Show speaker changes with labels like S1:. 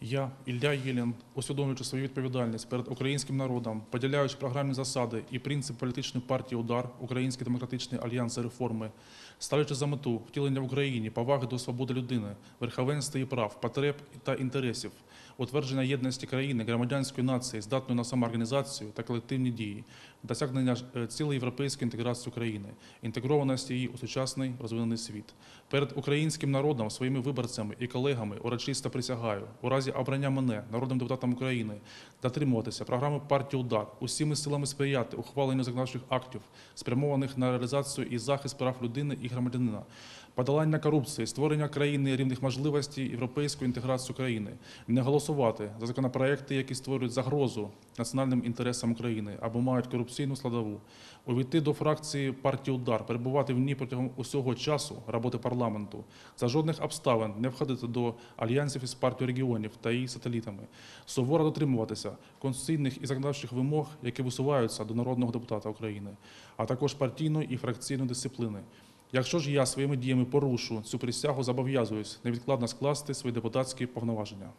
S1: Я, Ілля Єлін, усвідомлюючи свою відповідальність перед українським народом, поділяючи програмні засади і принцип політичної партії Удар, Український демократичний альянс реформи, ставлячи за мету втілення в Україні поваги до свободи людини, верховенства і прав, потреб та інтересів, утвердження єдності країни, громадянської нації, здатної на самоорганізацію та колективні дії, досягнення е, цілої європейської інтеграції України, інтегрованості її у сучасний розвинений світ. Перед українським народом, своїми виборцями і колегами урочисто присягаю у разі обрання мене народним депутатом України дотримуватися програми партії Удар усіми силами сприяти ухваленню законодавчих актів, спрямованих на реалізацію і захист прав людини і громадянина, подолання корупції, створення країни рівних можливостей, європейської інтеграції України, не голосувати за законопроекти, які створюють загрозу національним інтересам України або мають корупційну складову, увійти до фракції партії Удар, перебувати в ній протягом усього часу роботи парламенту, за жодних обставин не входити до альянсів із партією регіонів та її сателітами, суворо дотримуватися конституційних і законодавчих вимог, які висуваються до народного депутата України, а також партійної і фракційної дисципліни. Якщо ж я своїми діями порушу цю присягу, зобов'язуюсь невідкладно скласти свої депутатські повноваження.